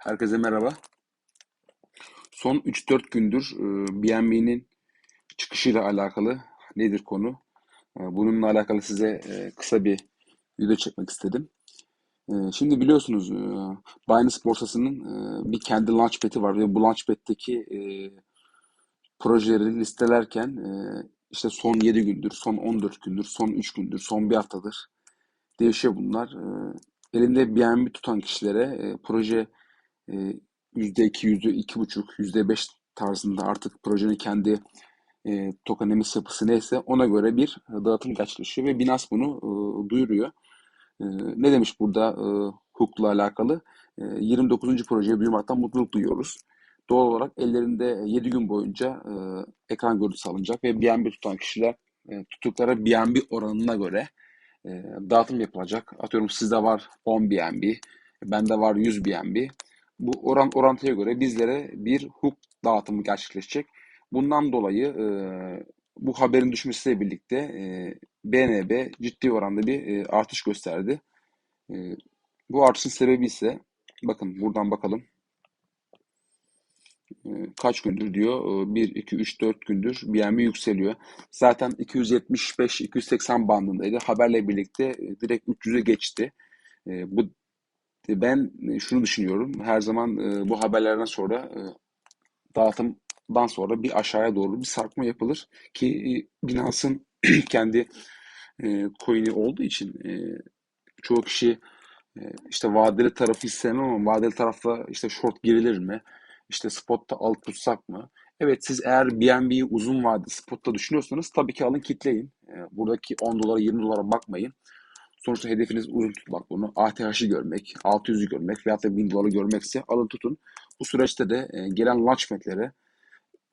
Herkese merhaba. Son 3-4 gündür e, BNB'nin çıkışıyla alakalı nedir konu? E, bununla alakalı size e, kısa bir video çekmek istedim. Şimdi biliyorsunuz Binance borsasının bir kendi launchpad'i var ve bu launchpad'deki projeleri listelerken işte son 7 gündür, son 14 gündür, son 3 gündür, son bir haftadır değişiyor bunlar. Elinde BNB tutan kişilere e, proje %2, %2,5, %5 tarzında artık projenin kendi e, tokenemis yapısı neyse ona göre bir dağıtım gerçekleşiyor ve Binance bunu e, duyuruyor. E, ne demiş burada e, hukukla alakalı? E, 29. projeye duymaktan mutluluk duyuyoruz. Doğal olarak ellerinde 7 gün boyunca e, ekran görüntüsü alınacak ve BNB tutan kişiler e, tuttukları BNB oranına göre e, dağıtım yapılacak. Atıyorum sizde var 10 BNB, bende var 100 BNB bu oran orantıya göre bizlere bir hukuk dağıtımı gerçekleşecek. Bundan dolayı e, bu haberin düşmesiyle birlikte e, BNB ciddi oranda bir e, artış gösterdi. E, bu artışın sebebi ise bakın buradan bakalım. E, kaç gündür diyor? E, 1, 2, 3, 4 gündür BNB yükseliyor. Zaten 275-280 bandındaydı. Haberle birlikte e, direkt 300'e geçti. E, bu ben e, şunu düşünüyorum. Her zaman e, bu haberlerden sonra e, dağıtımdan sonra bir aşağıya doğru bir sarkma yapılır ki Binance'ın kendi coin'i olduğu için çoğu kişi işte vadeli tarafı istemem ama vadeli tarafta işte short girilir mi? İşte spotta alt tutsak mı? Evet siz eğer BNB'yi uzun vadeli spotta düşünüyorsanız tabii ki alın kitleyin. Buradaki 10 dolara 20 dolara bakmayın. Sonuçta hedefiniz uzun tutmak bunu. ATH'ı görmek, 600'ü görmek veyahut da 1000 doları görmekse alın tutun. Bu süreçte de e, gelen launchpad'lere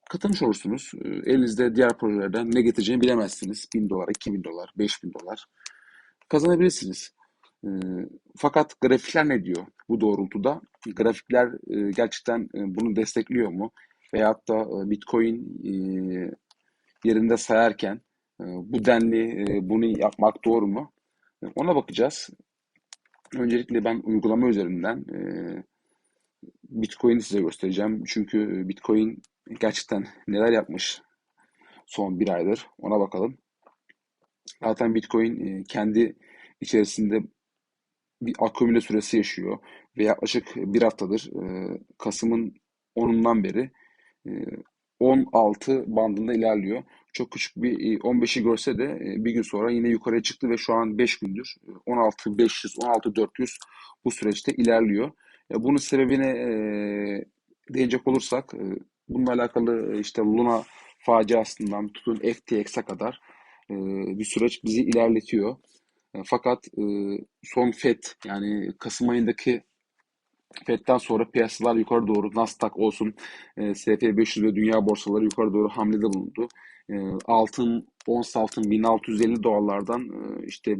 katılmış olursunuz. E, elinizde diğer projelerden ne getireceğini bilemezsiniz. 1000 dolar, 2000 dolar, 5000 dolar kazanabilirsiniz. E, fakat grafikler ne diyor bu doğrultuda? Grafikler gerçekten bunu destekliyor mu? Veyahut da Bitcoin yerinde sayarken bu denli bunu yapmak doğru mu? Ona bakacağız. Öncelikle ben uygulama üzerinden e, Bitcoin'i size göstereceğim. Çünkü Bitcoin gerçekten neler yapmış son bir aydır. Ona bakalım. Zaten Bitcoin e, kendi içerisinde bir akümüle süresi yaşıyor. Ve yaklaşık bir haftadır e, Kasım'ın 10'undan beri e, 16 bandında ilerliyor çok küçük bir 15'i e, görse de e, bir gün sonra yine yukarıya çıktı ve şu an 5 gündür 16.500, e, 16.400 bu süreçte ilerliyor. Bunun sebebine değinecek olursak bununla alakalı işte Luna faciasından tutun FTX'e kadar bir süreç bizi ilerletiyor. Fakat son FED yani Kasım ayındaki FED'den sonra piyasalar yukarı doğru Nasdaq olsun, S&P 500 ve dünya borsaları yukarı doğru hamlede bulundu. E, altın, ons altın 1650 dolarlardan e, işte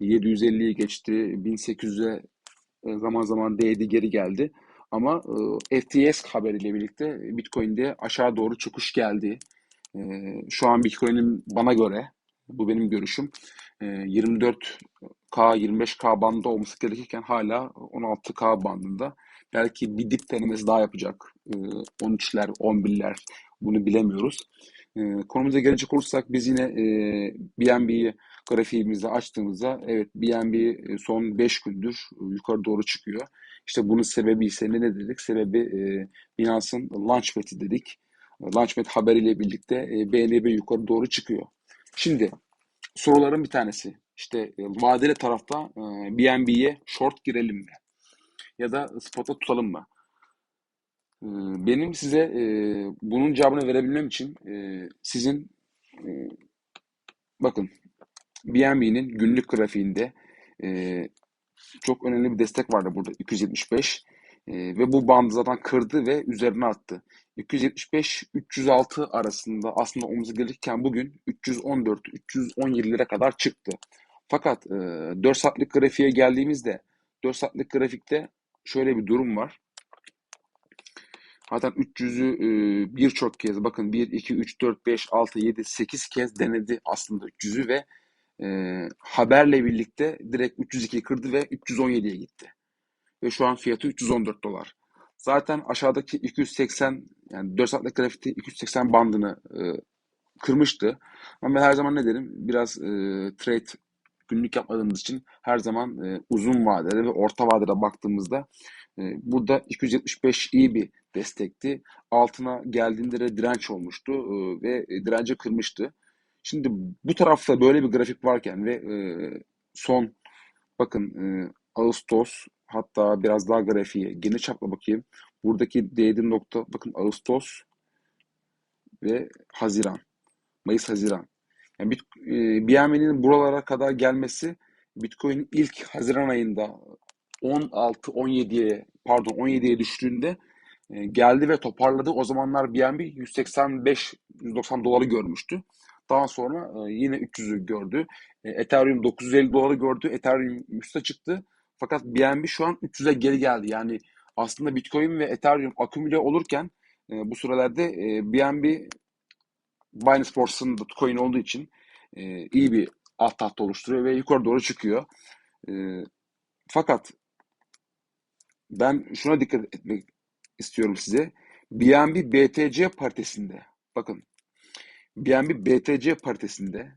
1750'ye geçti, 1800'e e, zaman zaman değdi geri geldi. Ama e, FTS haberiyle birlikte Bitcoin'de aşağı doğru çıkış geldi. E, şu an Bitcoin'in bana göre, bu benim görüşüm, e, 24K, 25K bandında olması gerekirken hala 16K bandında. Belki bir dip denemesi daha yapacak. E, 13'ler, 11'ler bunu bilemiyoruz. Konumuza gelecek olursak biz yine BNB'yi grafiğimizde açtığımızda evet BNB son 5 gündür yukarı doğru çıkıyor. İşte bunun sebebi ise ne dedik? Sebebi Binance'ın Launchpad'i dedik. Launchpad haberiyle birlikte BNB yukarı doğru çıkıyor. Şimdi soruların bir tanesi. İşte e, vadeli tarafta e, BNB'ye short girelim mi? Ya da spot'a tutalım mı? Ee, benim size e, bunun cevabını verebilmem için e, sizin e, bakın BNB'nin günlük grafiğinde e, çok önemli bir destek vardı burada 275 e, ve bu bandı zaten kırdı ve üzerine attı. 275-306 arasında aslında omuz gelirken bugün 314-317'lere kadar çıktı. Fakat e, 4 saatlik grafiğe geldiğimizde 4 saatlik grafikte şöyle bir durum var. Zaten 300'ü e, birçok kez bakın 1, 2, 3, 4, 5, 6, 7, 8 kez denedi aslında 300'ü ve e, haberle birlikte direkt 302'yi kırdı ve 317'ye gitti. ve şu an fiyatı 314 dolar. Zaten aşağıdaki 280 yani 4 saatlik grafikte 280 bandını e, kırmıştı. Ama ben her zaman ne derim? Biraz e, trade günlük yapmadığımız için her zaman e, uzun vadede ve orta vadede baktığımızda e, burada 275 iyi bir destekti. Altına geldiğinde de direnç olmuştu e, ve direnci kırmıştı. Şimdi bu tarafta böyle bir grafik varken ve e, son bakın e, Ağustos hatta biraz daha grafiğe geniş çapla bakayım. Buradaki değdiğim nokta bakın Ağustos ve Haziran. Mayıs-Haziran. Yani Bit, e, buralara kadar gelmesi Bitcoin ilk Haziran ayında 16-17'ye pardon 17'ye düştüğünde e, geldi ve toparladı. O zamanlar BNB 185-190 doları görmüştü. Daha sonra e, yine 300'ü gördü. E, Ethereum 950 doları gördü. Ethereum üste çıktı. Fakat BNB şu an 300'e geri geldi. Yani aslında Bitcoin ve Ethereum akümüle olurken e, bu sürelerde e, BNB Binance borsasının da coin olduğu için e, iyi bir alt tahta oluşturuyor ve yukarı doğru çıkıyor. E, fakat ben şuna dikkat etmek istiyorum size. BNB BTC paritesinde bakın BNB BTC paritesinde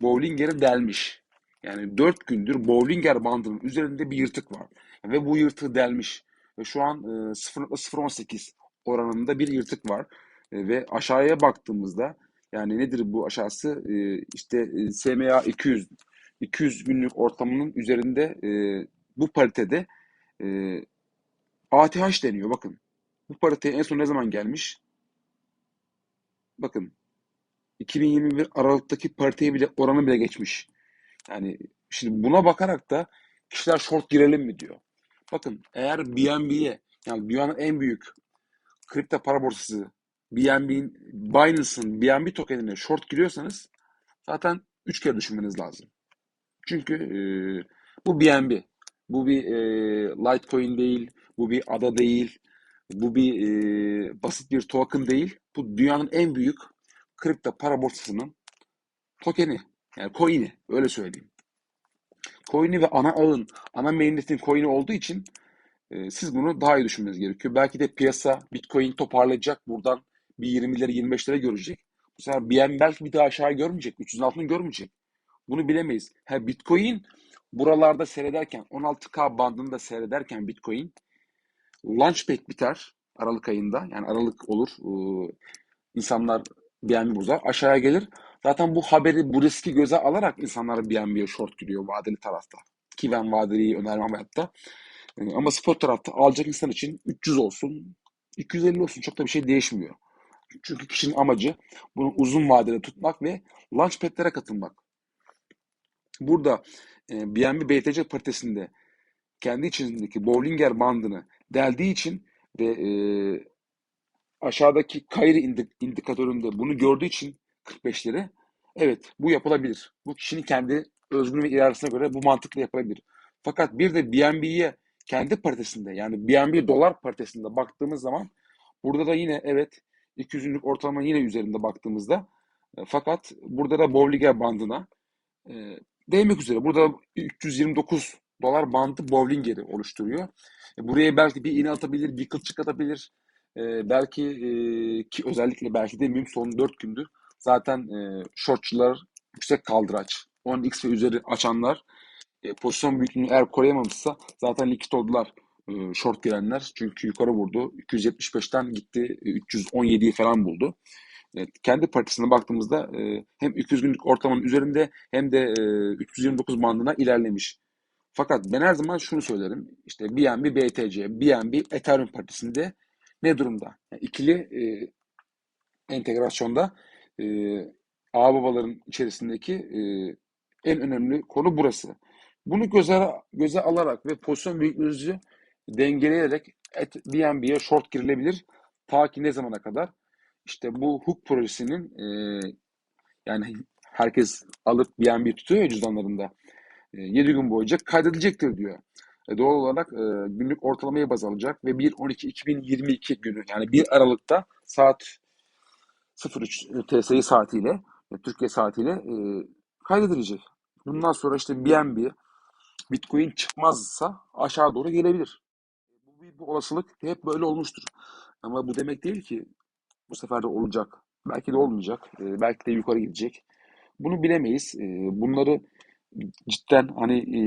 Bollinger'e delmiş. Yani 4 gündür Bollinger bandının üzerinde bir yırtık var. Ve bu yırtığı delmiş. Ve şu an e, 0.018 oranında bir yırtık var. E, ve aşağıya baktığımızda yani nedir bu aşağısı? E, işte SMA 200 200 günlük ortamının üzerinde e, bu paritede e, ATH deniyor bakın. Bu pariteye en son ne zaman gelmiş? Bakın 2021 Aralık'taki pariteye bile oranı bile geçmiş. Yani şimdi buna bakarak da kişiler short girelim mi diyor. Bakın eğer BNB'ye yani dünyanın en büyük kripto para borsası BNB'in Binance'ın BNB tokenine short giriyorsanız zaten 3 kere düşünmeniz lazım. Çünkü e, bu BNB. Bu bir e, Litecoin değil, bu bir ADA değil, bu bir e, basit bir token değil. Bu dünyanın en büyük kripto para borsasının tokeni. Yani coin'i öyle söyleyeyim. Coin'i ve ana ağın, ana mainnetin coin'i olduğu için e, siz bunu daha iyi düşünmeniz gerekiyor. Belki de piyasa Bitcoin toparlayacak buradan bir 20'leri 25'lere görecek. Bu sefer BM belki bir daha aşağı görmeyecek. 300'ün altını görmeyecek. Bunu bilemeyiz. Ha, Bitcoin buralarda seyrederken 16K bandında seyrederken Bitcoin Launchpad biter Aralık ayında. Yani Aralık olur. Ee, insanlar BNB bozar. Aşağıya gelir. Zaten bu haberi, bu riski göze alarak insanlar BNB'ye short giriyor vadeli tarafta. Ki ben vadeliyi önermem hayatta. Ee, ama spot tarafta alacak insan için 300 olsun, 250 olsun çok da bir şey değişmiyor. Çünkü kişinin amacı bunu uzun vadede tutmak ve launchpad'lere katılmak. Burada e, BNB BTC paritesinde kendi içindeki Bollinger bandını deldiği için ve e, aşağıdaki Kayri indik, indikatöründe bunu gördüğü için 45'leri evet bu yapılabilir. Bu kişinin kendi özgün ve iradesine göre bu mantıkla yapılabilir. Fakat bir de BNB'ye kendi paritesinde yani BNB dolar paritesinde baktığımız zaman burada da yine evet 200 günlük ortalama yine üzerinde baktığımızda e, fakat burada da Bollinger bandına e, değmek üzere. Burada 329 dolar bandı Bollinger'i oluşturuyor. E, buraya belki bir iğne atabilir, bir kılçık atabilir. Belki ki özellikle belki de son 4 gündür zaten e, shortçular yüksek kaldıraç 10x ve üzeri açanlar pozisyon büyüklüğünü eğer koruyamamışsa zaten likit oldular e, short girenler. Çünkü yukarı vurdu. 275'ten gitti 317'yi falan buldu. Evet, kendi partisine baktığımızda e, hem 200 günlük ortalamanın üzerinde hem de e, 329 bandına ilerlemiş. Fakat ben her zaman şunu söylerim. İşte BNB, BTC, BNB, Ethereum partisinde ne durumda? Yani ikili e, entegrasyonda e, ağ babaların içerisindeki e, en önemli konu burası. Bunu göze, göze alarak ve pozisyon büyüklüğünüzü dengeleyerek et, BNB'ye short girilebilir. Ta ki ne zamana kadar? İşte bu hook projesinin e, yani herkes alıp BNB tutuyor ya cüzdanlarında. E, 7 gün boyunca kaydedilecektir diyor. E, doğal olarak e, günlük ortalamaya baz alacak ve 1.12.2022 günü yani 1 Aralık'ta saat 03 TSI saatiyle Türkiye saatiyle e, kaydedilecek. Bundan sonra işte BNB Bitcoin çıkmazsa aşağı doğru gelebilir. Bu bir olasılık hep böyle olmuştur. Ama bu demek değil ki bu sefer de olacak. Belki de olmayacak. E, belki de yukarı gidecek. Bunu bilemeyiz. E, bunları cidden hani e,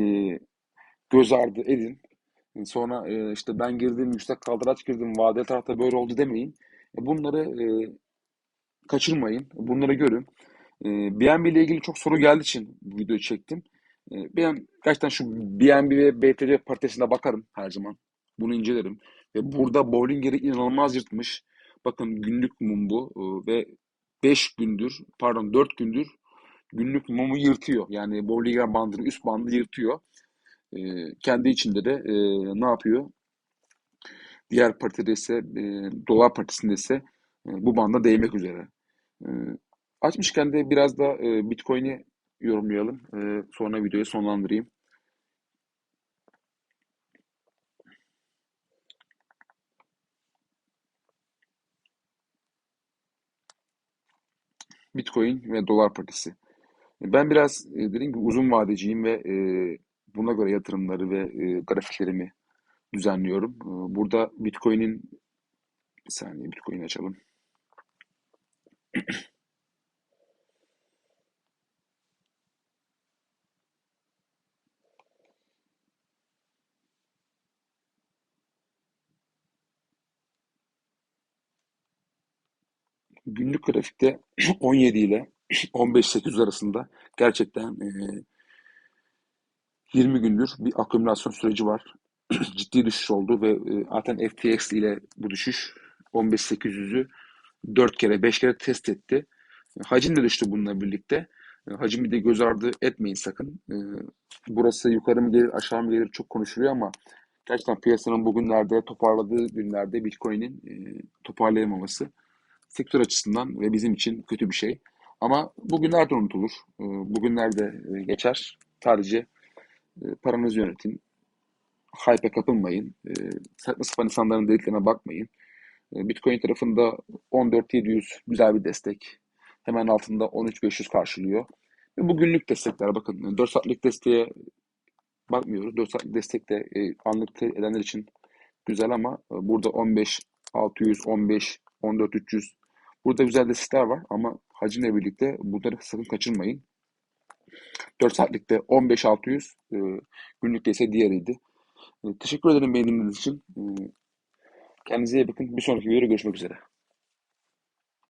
göz ardı edin. Sonra e, işte ben girdim, yüksek kaldıraç girdim, vadeli tarafta böyle oldu demeyin. E, Bunları e, kaçırmayın. Bunları görün. E, BNB ile ilgili çok soru geldiği için bu videoyu çektim. E, ben gerçekten şu BNB ve BTC paritesine bakarım her zaman. Bunu incelerim. Ve burada Bollinger'i inanılmaz yırtmış. Bakın günlük mum bu e, ve 5 gündür, pardon 4 gündür günlük mumu yırtıyor. Yani Bollinger bandını, üst bandı yırtıyor. E, kendi içinde de e, ne yapıyor? Diğer partide ise, dolar partisinde ise bu banda değmek üzere. Açmışken de biraz da Bitcoin'i yorumlayalım. Sonra videoyu sonlandırayım. Bitcoin ve dolar partisi. Ben biraz e, dediğim gibi uzun vadeciyim ve e, buna göre yatırımları ve e, grafiklerimi düzenliyorum. Burada Bitcoin'in bir saniye Bitcoin açalım. Günlük grafikte 17 ile 15.800 arasında gerçekten e, 20 gündür bir akümülasyon süreci var. Ciddi düşüş oldu ve e, zaten FTX ile bu düşüş 15.800'ü 4 kere 5 kere test etti. Hacim de düştü bununla birlikte. E, Hacimi de göz ardı etmeyin sakın. E, Burası yukarı mı gelir aşağı mı gelir çok konuşuluyor ama gerçekten piyasanın bugünlerde toparladığı günlerde Bitcoin'in e, toparlayamaması sektör açısından ve bizim için kötü bir şey. Ama bugünlerde unutulur. E, Bugünlerde e, geçer. Sadece e, paranızı yönetin. Hype'e kapılmayın. E, saçma sapan insanların dediklerine bakmayın. Bitcoin tarafında 14.700 güzel bir destek. Hemen altında 13.500 karşılıyor. Ve bu günlük destekler bakın 4 saatlik desteğe bakmıyoruz. 4 saatlik destek de anlık edenler için güzel ama burada 15 600, 15, 14 300 burada güzel destekler var ama hacimle birlikte bunları sakın kaçırmayın. 4 saatlikte 15 600, e, günlükte ise diğeriydi. E, teşekkür ederim beğendiğiniz için. E, kendinize iyi bakın. Bir sonraki videoda görüşmek üzere.